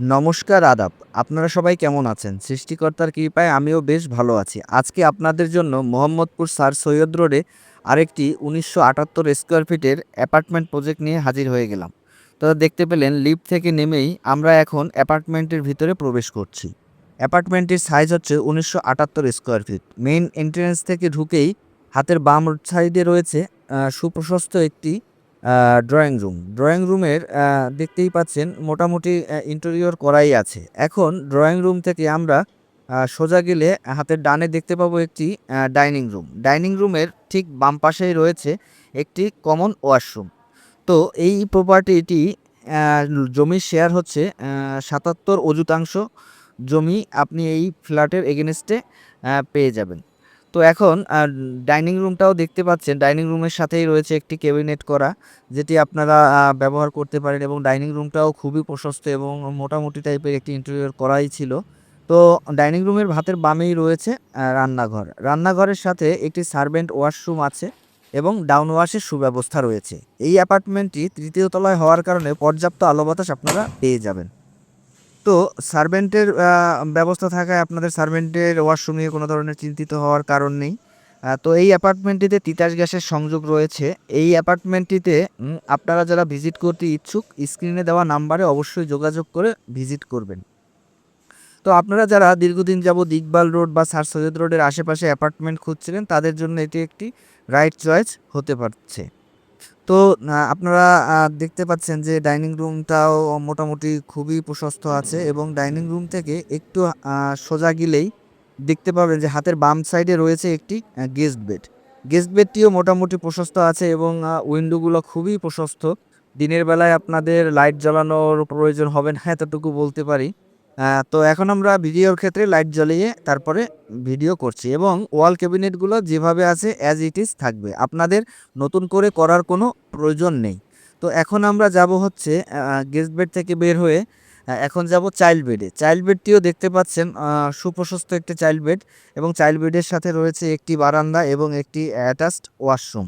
নমস্কার, আদাব। আপনারা সবাই কেমন আছেন? সৃষ্টিকর্তার কৃপায় আমিও বেশ ভালো আছি। আজকে আপনাদের জন্য মোহাম্মদপুর স্যার সৈয়দ রোডে আরেকটি উনিশশো আটাত্তর স্কোয়ার ফিটের অ্যাপার্টমেন্ট প্রজেক্ট নিয়ে হাজির হয়ে গেলাম। তো দেখতে পেলেন লিফট থেকে নেমেই আমরা এখন অ্যাপার্টমেন্টের ভিতরে প্রবেশ করছি। অ্যাপার্টমেন্টটির সাইজ হচ্ছে উনিশশো আটাত্তর স্কোয়ার ফিট মেইন এন্ট্রেন্স থেকে ঢুকেই হাতের বাম সাইডে রয়েছে সুপ্রশস্ত একটি ড্রয়িং রুম ড্রয়িং রুমের দেখতেই পাচ্ছেন মোটামুটি ইন্টেরিয়র করাই আছে। এখন ড্রয়িং রুম থেকে আমরা সোজা গেলে হাতের ডানে দেখতে পাবো একটি ডাইনিং রুম ডাইনিং রুমের ঠিক বাম পাশেই রয়েছে একটি কমন ওয়াশরুম তো এই প্রপার্টিটি জমির শেয়ার হচ্ছে সাতাত্তর অযুতাংশ জমি আপনি এই ফ্ল্যাটের এগেনস্টে পেয়ে যাবেন। তো এখন ডাইনিং রুমটাও দেখতে পাচ্ছেন, ডাইনিং রুমের সাথেই রয়েছে একটি ক্যাবিনেট করা, যেটি আপনারা ব্যবহার করতে পারেন এবং ডাইনিং রুমটাও খুবই প্রশস্ত এবং মোটামুটি টাইপের একটি ইন্টেরিয়র করাই ছিল। তো ডাইনিং রুমের ভাতের বামেই রয়েছে রান্নাঘর। রান্নাঘরের সাথে একটি সার্ভেন্ট ওয়াশরুম আছে এবং ডাউন ওয়াশের সুব্যবস্থা রয়েছে। এই অ্যাপার্টমেন্টটি তৃতীয় তলায় হওয়ার কারণে পর্যাপ্ত আলো বাতাস আপনারা পেয়ে যাবেন। তো সার্ভেন্টের ব্যবস্থা থাকায় আপনাদের সার্ভেন্টের ওয়াশরুম নিয়ে কোনো ধরনের চিন্তিত হওয়ার কারণ নেই। তো এই অ্যাপার্টমেন্টটিতে তিতাস গ্যাসের সংযোগ রয়েছে। এই অ্যাপার্টমেন্টটিতে আপনারা যারা ভিজিট করতে ইচ্ছুক স্ক্রিনে দেওয়া নাম্বারে অবশ্যই যোগাযোগ করে ভিজিট করবেন। তো আপনারা যারা দীর্ঘদিন যাবত ইকবাল রোড বা সার সৈয়দ রোডের আশেপাশে অ্যাপার্টমেন্ট খুঁজছিলেন, তাদের জন্য এটি একটি রাইট চয়েস হতে পারছে। তো আপনারা দেখতে পাচ্ছেন যে ডাইনিং রুমটাও মোটামুটি খুবই প্রশস্ত আছে এবং ডাইনিং রুম থেকে একটু সোজা গেলেই দেখতে পাবেন যে হাতের বাম সাইডে রয়েছে একটি গেস্ট বেড। গেস্ট বেডটিও মোটামুটি প্রশস্ত আছে এবং উইন্ডোগুলো খুবই প্রশস্ত। দিনের বেলায় আপনাদের লাইট জ্বালানোর প্রয়োজন হবে না, এতটুকু বলতে পারি। তো এখন আমরা ভিডিওর ক্ষেত্রে লাইট জ্বালিয়ে তারপরে ভিডিও করছি এবং ওয়াল ক্যাবিনেটগুলো যেভাবে আছে অ্যাজ ইট ইজ থাকবে। আপনাদের নতুন করে করার কোনো প্রয়োজন নেই। তো এখন আমরা যাব হচ্ছে গেস্ট বেড থেকে বের হয়ে এখন যাব চাইল্ড বেডে চাইল্ড বেডটিও দেখতে পাচ্ছেন সুপ্রশস্ত একটি চাইল্ড বেড এবং চাইল্ড বেডের সাথে রয়েছে একটি বারান্দা এবং একটি অ্যাটাচড ওয়াশরুম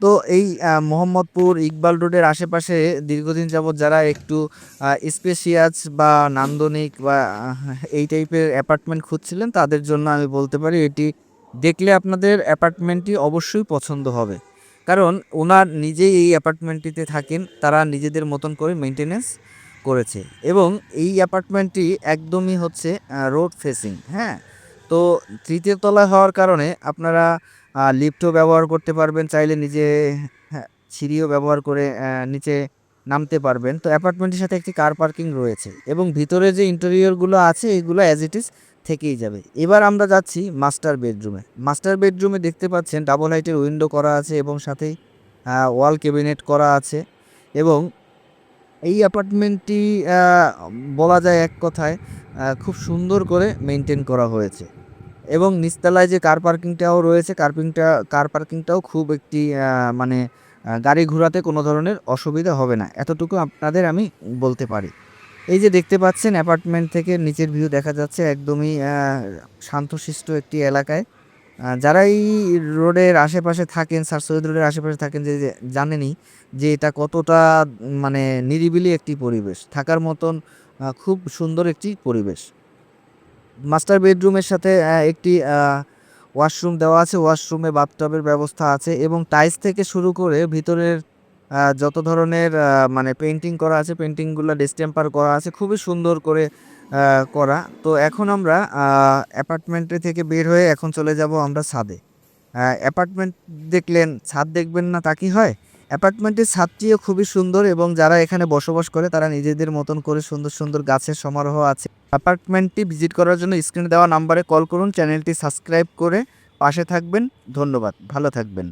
তো এই মোহাম্মদপুর ইকবাল রোডের আশেপাশে দীর্ঘদিন যাবৎ যারা একটু স্পেশিয়াস বা নান্দনিক বা এই টাইপের অ্যাপার্টমেন্ট খুঁজছিলেন, তাদের জন্য আমি বলতে পারি এটি দেখলে আপনাদের অ্যাপার্টমেন্টটি অবশ্যই পছন্দ হবে। কারণ ওনার নিজেই এই অ্যাপার্টমেন্টটিতে থাকেন, তারা নিজেদের মতন করে মেনটেনেন্স করেছে। এবং এই অ্যাপার্টমেন্টটি একদমই হচ্ছে রোড ফেসিং হ্যাঁ? তো তৃতীয় তলায় হওয়ার কারণে আপনারা লিফটও ব্যবহার করতে পারবেন চাইলে নিজে হ্যাঁ, সিঁড়িও ব্যবহার করে নিচে নামতে পারবেন। তো অ্যাপার্টমেন্টের সাথে একটি কার পার্কিং রয়েছে এবং ভিতরে যে ইন্টেরিয়রগুলো আছে এগুলো অ্যাজ ইট ইজ থেকেই যাবে। এবার আমরা যাচ্ছি মাস্টার বেডরুমে মাস্টার বেডরুমে দেখতে পাচ্ছেন ডাবল হাইটের উইন্ডো করা আছে এবং সাথেই ওয়াল ক্যাবিনেট করা আছে এবং এই অ্যাপার্টমেন্টটি বলা যায় এক কথায় খুব সুন্দর করে মেনটেন করা হয়েছে। এবং নিচতলায় যে কার পার্কিংটাও রয়েছে কার্পিংটা কার পার্কিংটাও খুব একটি মানে গাড়ি ঘোরাতে কোনো ধরনের অসুবিধা হবে না। এতটুকু আপনাদের আমি বলতে পারি। এই যে দেখতে পাচ্ছেন অ্যাপার্টমেন্ট থেকে নিচের ভিউ দেখা যাচ্ছে একদমই শান্তশিষ্ট একটি এলাকায়। যারা এই রোডের আশেপাশে থাকেন স্যার সৈয়দ রোডের আশেপাশে থাকেন, যে জানেনই যে এটা কতটা মানে নিরিবিলি একটি পরিবেশ। থাকার মতন খুব সুন্দর একটি পরিবেশ। মাস্টার বেডরুমের সাথে একটি ওয়াশরুম দেওয়া আছে। ওয়াশরুমে বাথটবের ব্যবস্থা আছে এবং টাইলস থেকে শুরু করে ভিতরের যত ধরনের মানে পেন্টিং করা আছে পেন্টিংগুলো ডিস্টেম্পার করা আছে, খুবই সুন্দর করে করা। তো এখন আমরা অ্যাপার্টমেন্টে থেকে বের হয়ে এখন চলে যাব আমরা ছাদে। অ্যাপার্টমেন্ট দেখলেন, ছাদ দেখবেন না তা কি হয়? অ্যাপার্টমেন্টের ছাদটিও খুবই সুন্দর এবং যারা এখানে বসবাস করে তারা নিজেদের মতন করে সুন্দর সুন্দর গাছের সমারোহ আছে। অ্যাপার্টমেন্টটি ভিজিট করার জন্য স্ক্রিনে দেওয়া নাম্বারে কল করুন, চ্যানেলটি সাবস্ক্রাইব করে পাশে থাকবেন। ধন্যবাদ, ভালো থাকবেন।